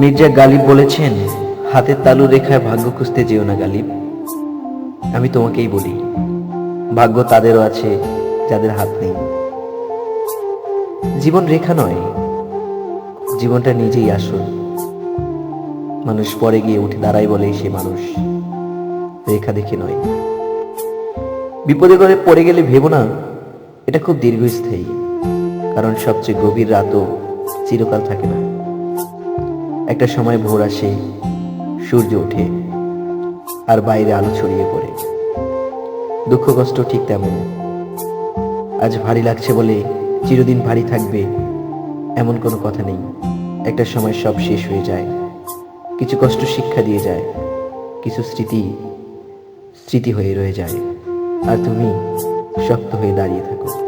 মির্জা গালিব বলেছেন, হাতের তালু রেখায় ভাগ্য খুঁজতে যেও না গালিব। আমি তোমাকেই বলি, ভাগ্য তাদেরও আছে যাদের হাত নেই। জীবন রেখা নয়, জীবনটা নিজেই আসল। মানুষ পরে গিয়ে উঠে দাঁড়ায় বলেই সে মানুষ রেখা দেখে নয়। বিপদে করে পড়ে গেলে ভেবো না, এটা খুব দীর্ঘস্থায়ী, কারণ সবচেয়ে গভীর রাতও চিরকাল থাকে না। একটা সময় ভোর আসে, সূর্য ওঠে, আর বাইরে আলো ছড়িয়ে পড়ে। দুঃখ কষ্ট ঠিক তেমন। আজ ভারী লাগছে বলে চিরদিন ভারী থাকবে এমন কোনো কথা নেই। একটা সময় সব শেষ হয়ে যায়। কিছু কষ্ট শিক্ষা দিয়ে যায়, কিছু স্মৃতি স্মৃতি হয়ে রয়ে যায়। আর তুমি শক্ত হয়ে দাঁড়িয়ে থাকো।